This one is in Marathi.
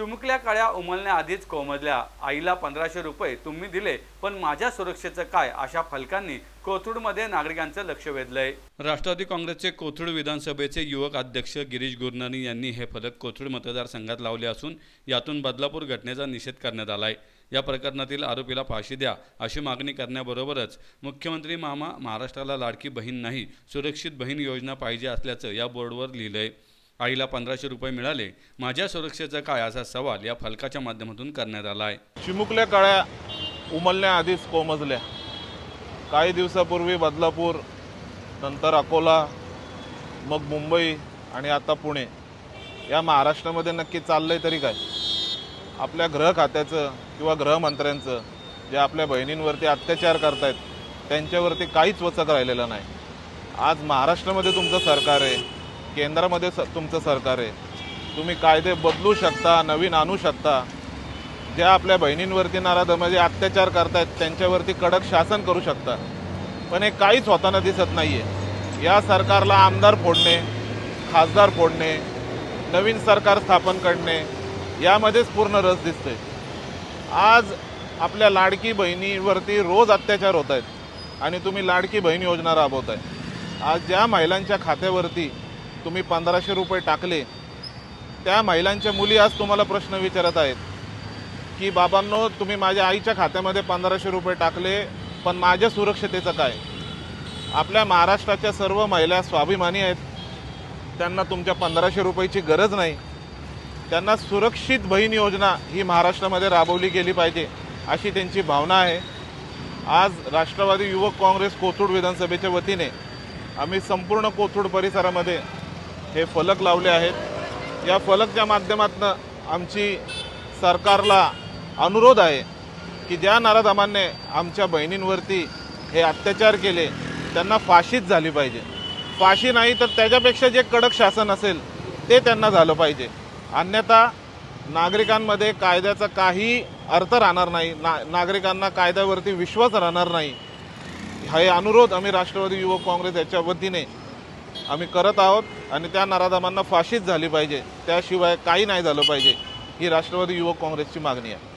चुमुकल्या काळ्या उमलण्याआधीच कोमजल्या. आईला पंधराशे रुपये तुम्ही दिले पण माझ्या सुरक्षेचं काय? अशा फलकांनी कोथरूडमध्ये नागरिकांचं लक्ष वेधलंय. राष्ट्रवादी काँग्रेसचे कोथरूड विधानसभेचे युवक अध्यक्ष गिरीश गुरनानी यांनी हे फलक कोथरूड मतदारसंघात लावले असून यातून बदलापूर घटनेचा निषेध करण्यात आलाय. या प्रकरणातील आरोपीला फाशी द्या अशी मागणी करण्याबरोबरच मुख्यमंत्री मामा महाराष्ट्राला लाडकी बहीण नाही सुरक्षित बहीण योजना पाहिजे असल्याचं या बोर्डवर लिहिलंय. आईला पंधराशे रुपये मिळाले. माझ्या सुरक्षेचा काय असा सवाल या फलकाच्या माध्यमातून करण्यात आला आहे चिमुकल्या काळ्या उमलण्याआधीच कोमजल्या. काही दिवसापूर्वी बदलापूर नंतर अकोला मग मुंबई आणि आता पुणे. या महाराष्ट्रामध्ये नक्की चाललं आहे तरी काय? आपल्या ग्रह खात्याचं किंवा गृहमंत्र्यांचं जे आपल्या बहिणींवरती अत्याचार करतायत त्यांच्यावरती काहीच वचक राहिलेलं नाही. आज महाराष्ट्रामध्ये तुमचं सरकार आहे. केंद्रामध्ये स तुमचं सरकार आहे. तुम्ही कायदे बदलू शकता नवीन आणू शकता. ज्या आपल्या बहिणींवरती नाराज म्हणजे अत्याचार करतायत त्यांच्यावरती कडक शासन करू शकता. पण हे काहीच होताना दिसत नाही आहे या सरकारला आमदार फोडणे खासदार फोडणे नवीन सरकार स्थापन करणे यामध्येच पूर्ण रस दिसते आज आपल्या लाडकी बहिणीवरती रोज अत्याचार होत आहेत आणि तुम्ही लाडकी बहीण योजना राबवत आहे आज ज्या महिलांच्या खात्यावरती तुम्ही पंधराशे रुपये टाकले त्या महिलांच्या मुली आज तुम्हाला प्रश्न विचारत आहेत की बाबांनो तुम्ही माझ्या आईच्या खात्यामध्ये पंधराशे रुपये टाकले पण माझ्या सुरक्षतेचं काय? आपल्या महाराष्ट्राच्या सर्व महिला स्वाभिमानी आहेत. त्यांना तुमच्या पंधराशे रुपयाची गरज नाही. त्यांना सुरक्षित बहीण योजना ही महाराष्ट्रामध्ये राबवली गेली पाहिजे अशी त्यांची भावना आहे. आज राष्ट्रवादी युवक काँग्रेस कोथरूड विधानसभेच्या वतीने आम्ही संपूर्ण कोथरूड परिसरामध्ये हे फलक लावले आहेत. या फलकच्या माध्यमातून आमची सरकारला अनुरोध आहे की ज्या नाराधामांनी आमच्या बहिणींवरती हे अत्याचार केले त्यांना फाशीच झाली पाहिजे. फाशी नाही तर त्याच्यापेक्षा जे कडक शासन असेल ते त्यांना झालं पाहिजे. अन्यथा नागरिकांमध्ये कायद्याचा काही अर्थ राहणार नाही ना नागरिकांना कायद्यावरती विश्वास राहणार नाही. हे अनुरोध आम्ही राष्ट्रवादी युवक काँग्रेस याच्या वतीने आम्ही करत आहोत आणि त्या नराधमांना फाशीच झाली पाहिजे. त्याशिवाय काही नाही झालं पाहिजे. ही राष्ट्रवादी युवक काँग्रेसची मागणी आहे.